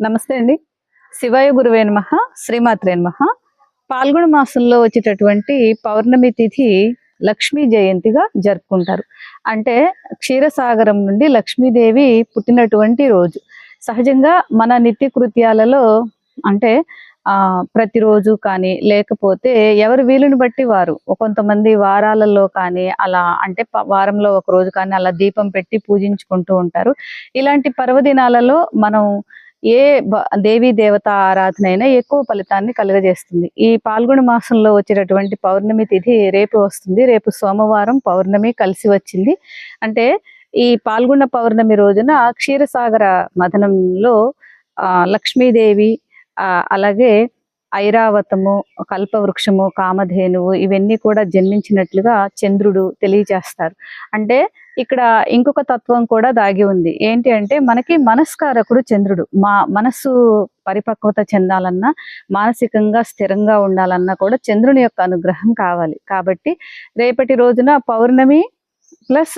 నమస్తే అండి. శివాయ గురువే నమ శ్రీమాత్రే నమ. పాల్గొన మాసంలో వచ్చేటటువంటి పౌర్ణమి తిథి లక్ష్మీ జయంతిగా జరుపుకుంటారు. అంటే క్షీరసాగరం నుండి లక్ష్మీదేవి పుట్టినటువంటి రోజు. సహజంగా మన నిత్య కృత్యాలలో అంటే ప్రతిరోజు కానీ లేకపోతే ఎవరి వీలుని బట్టి వారు. కొంతమంది వారాలలో కానీ అలా అంటే వారంలో ఒక రోజు కానీ అలా దీపం పెట్టి పూజించుకుంటూ ఉంటారు. ఇలాంటి పర్వదినాలలో మనం ఏ బ- దేవీ దేవత ఆరాధన అయినా ఎక్కువ ఫలితాన్ని కలుగజేస్తుంది. ఈ పాల్గొన మాసంలో వచ్చేటటువంటి పౌర్ణమి తిథి రేపు వస్తుంది. రేపు సోమవారం పౌర్ణమి కలిసి వచ్చింది. అంటే ఈ పాల్గొన పౌర్ణమి రోజున క్షీరసాగర మథనంలో లక్ష్మీదేవి అలాగే ఐరావతము కల్పవృక్షము కామధేనువు ఇవన్నీ కూడా జన్మించినట్లుగా చంద్రుడు తెలియజేస్తారు. అంటే ఇక్కడ ఇంకొక తత్వం కూడా దాగి ఉంది. ఏంటి అంటే మనకి మనస్కారకుడు చంద్రుడు. మా మనస్సు పరిపక్వత చెందాలన్నా మానసికంగా స్థిరంగా ఉండాలన్నా కూడా చంద్రుని యొక్క అనుగ్రహం కావాలి. కాబట్టి రేపటి రోజున పౌర్ణమి ప్లస్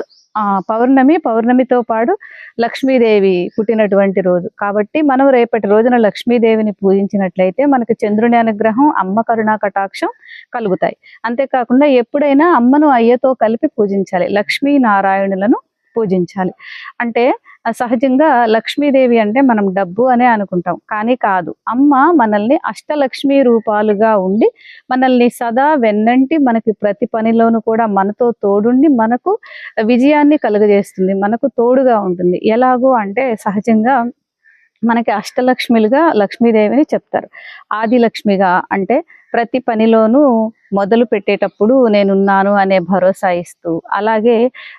పౌర్ణమి పౌర్ణమితో పాటు లక్ష్మీదేవి పుట్టినటువంటి రోజు. కాబట్టి మనం రేపటి రోజున లక్ష్మీదేవిని పూజించినట్లయితే మనకి చంద్రుని అనుగ్రహం అమ్మ కరుణా కటాక్షం కలుగుతాయి. అంతేకాకుండా ఎప్పుడైనా అమ్మను అయ్యతో కలిపి పూజించాలి. లక్ష్మీ నారాయణులను పూజించాలి. అంటే సహజంగా లక్ష్మీదేవి అంటే మనం డబ్బు అనే అనుకుంటాం కానీ కాదు. అమ్మ మనల్ని అష్టలక్ష్మి రూపాలుగా ఉండి మనల్ని సదా వెన్నంటి మనకి ప్రతి పనిలోనూ కూడా మనతో తోడుండి మనకు విజయాన్ని కలుగజేస్తుంది మనకు తోడుగా ఉంటుంది. ఎలాగో అంటే సహజంగా మనకి అష్టలక్ష్మిలుగా లక్ష్మీదేవిని చెప్తారు. ఆదిలక్ష్మిగా అంటే ప్రతి పనిలోనూ మొదలు పెట్టేటప్పుడు నేనున్నాను అనే భరోసా ఇస్తూ అలాగే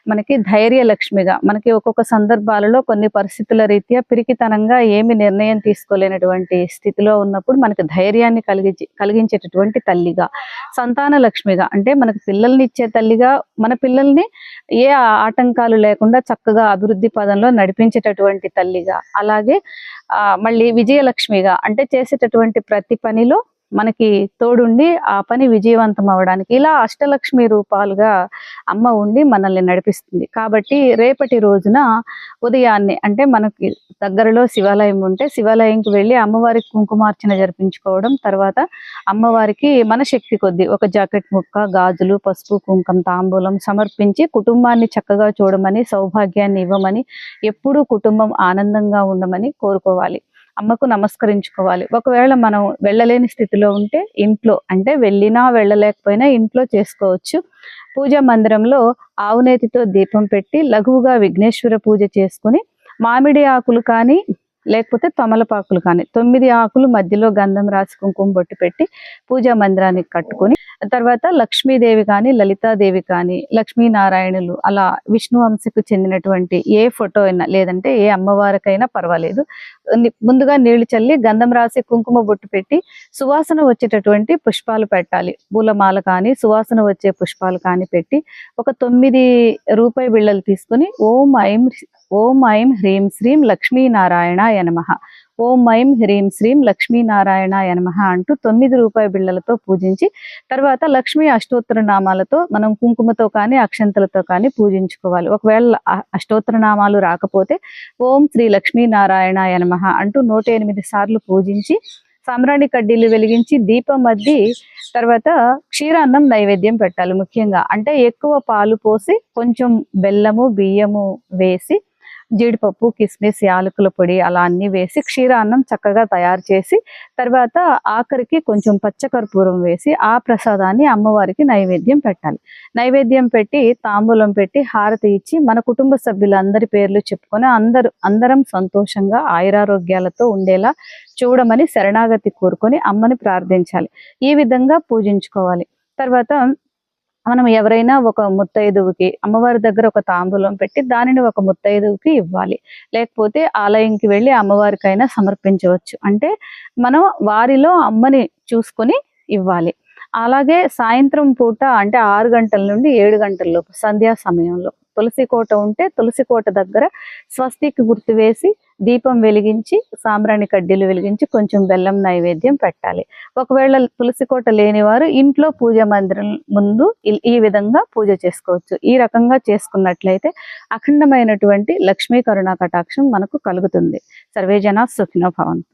మనకి ధైర్య లక్ష్మిగా మనకి ఒక్కొక్క సందర్భాలలో కొన్ని పరిస్థితుల రీత్యా పిరికితనంగా ఏమి నిర్ణయం తీసుకోలేనటువంటి స్థితిలో ఉన్నప్పుడు మనకి ధైర్యాన్ని కలిగించి కలిగించేటటువంటి తల్లిగా సంతాన లక్ష్మిగా అంటే మనకు పిల్లల్ని ఇచ్చే తల్లిగా మన పిల్లల్ని ఏ ఆటంకాలు లేకుండా చక్కగా అభివృద్ధి పదంలో నడిపించేటటువంటి తల్లిగా అలాగే మళ్ళీ విజయలక్ష్మిగా అంటే చేసేటటువంటి ప్రతి పనిలో మనకి తోడుండి ఆ పని విజయవంతం అవడానికి ఇలా అష్టలక్ష్మి రూపాలుగా అమ్మ ఉండి మనల్ని నడిపిస్తుంది. కాబట్టి రేపటి రోజున ఉదయాన్నే అంటే మనకి దగ్గరలో శివాలయం ఉంటే శివాలయంకి వెళ్ళి అమ్మవారికి కుంకుమార్చన జరిపించుకోవడం తర్వాత అమ్మవారికి మన శక్తి కొద్దీ ఒక జాకెట్ ముక్క గాజులు పసుపు కుంకం తాంబూలం సమర్పించి కుటుంబాన్ని చక్కగా చూడమని సౌభాగ్యాన్ని ఇవ్వమని ఎప్పుడూ కుటుంబం ఆనందంగా ఉండమని కోరుకోవాలి. అమ్మకు నమస్కరించుకోవాలి. ఒకవేళ మనం వెళ్ళలేని స్థితిలో ఉంటే ఇంట్లో అంటే వెళ్ళినా వెళ్ళలేకపోయినా ఇంట్లో చేసుకోవచ్చు. పూజా మందిరంలో ఆవునేతితో దీపం పెట్టి లఘువుగా విఘ్నేశ్వర పూజ చేసుకుని మామిడి ఆకులు కానీ లేకపోతే తమలపాకులు కానీ తొమ్మిది ఆకులు మధ్యలో గంధం రాసి కుంకుమ బొట్టు పెట్టి పూజా మందిరానికి కట్టుకొని తర్వాత లక్ష్మీదేవి కానీ లలితాదేవి కానీ లక్ష్మీనారాయణులు అలా విష్ణు వంశకు చెందినటువంటి ఏ ఫోటో అయినా లేదంటే ఏ అమ్మవారికైనా పర్వాలేదు. ముందుగా నీళ్ళు చల్లి గంధం రాసి కుంకుమ బొట్టు పెట్టి సువాసన వచ్చేటటువంటి పుష్పాలు పెట్టాలి. పూలమాల కానీ సువాసన వచ్చే పుష్పాలు కానీ పెట్టి ఒక తొమ్మిది రూపాయి బిళ్ళలు తీసుకుని ఓం ఐం ఓం ఐం హ్రీం శ్రీం లక్ష్మీనారాయణ యనమహ ఓం మైం హ్రీం శ్రీం లక్ష్మీనారాయణ యనమహ అంటూ తొమ్మిది రూపాయి బిళ్ళలతో పూజించి తర్వాత లక్ష్మీ అష్టోత్తర నామాలతో మనం కుంకుమతో కానీ అక్షంతలతో కానీ పూజించుకోవాలి. ఒకవేళ అష్టోత్తర నామాలు రాకపోతే ఓం శ్రీ లక్ష్మీనారాయణ యనమహ అంటూ నూట ఎనిమిది సార్లు పూజించి సాంబ్రాణి కడ్డీలు వెలిగించి దీపం అద్ది తర్వాత క్షీరాన్నం నైవేద్యం పెట్టాలి ముఖ్యంగా. అంటే ఎక్కువ పాలు పోసి కొంచెం బెల్లము బియ్యము వేసి జీడిపప్పు కిస్మిస్ యాలకుల పొడి అలా అన్ని వేసి క్షీరాన్నం చక్కగా తయారు చేసి తర్వాత ఆఖరికి కొంచెం పచ్చకర్పూరం వేసి ఆ ప్రసాదాన్ని అమ్మవారికి నైవేద్యం పెట్టాలి. నైవేద్యం పెట్టి తాంబూలం పెట్టి హారతి ఇచ్చి మన కుటుంబ సభ్యులందరి పేర్లు చెప్పుకొని అందరూ అందరం సంతోషంగా ఆయురారోగ్యాలతో ఉండేలా చూడమని శరణాగతి కోరుకొని అమ్మని ప్రార్థించాలి. ఈ విధంగా పూజించుకోవాలి. తర్వాత మనం ఎవరైనా ఒక ముత్తైదువుకి అమ్మవారి దగ్గర ఒక తాంబూలం పెట్టి దానిని ఒక ముత్తైదువుకి ఇవ్వాలి. లేకపోతే ఆలయంకి వెళ్ళి అమ్మవారికైనా సమర్పించవచ్చు. అంటే మనం వారిలో అమ్మని చూసుకొని ఇవ్వాలి. అలాగే సాయంత్రం పూట అంటే ఆరు గంటల నుండి ఏడు గంటలలోపు సంధ్యా సమయంలో. తులసి కోట ఉంటే తులసి కోట దగ్గర స్వస్తికి గుర్తు వేసి దీపం వెలిగించి సాంబ్రాణి కడ్డీలు వెలిగించి కొంచెం బెల్లం నైవేద్యం పెట్టాలి. ఒకవేళ తులసి కోట లేనివారు ఇంట్లో పూజ మందిరం ముందు ఈ విధంగా పూజ చేసుకోవచ్చు. ఈ రకంగా చేసుకున్నట్లయితే అఖండమైనటువంటి లక్ష్మీ కరుణా కటాక్షం మనకు కలుగుతుంది. సర్వేజన సుఖినో భవంతు.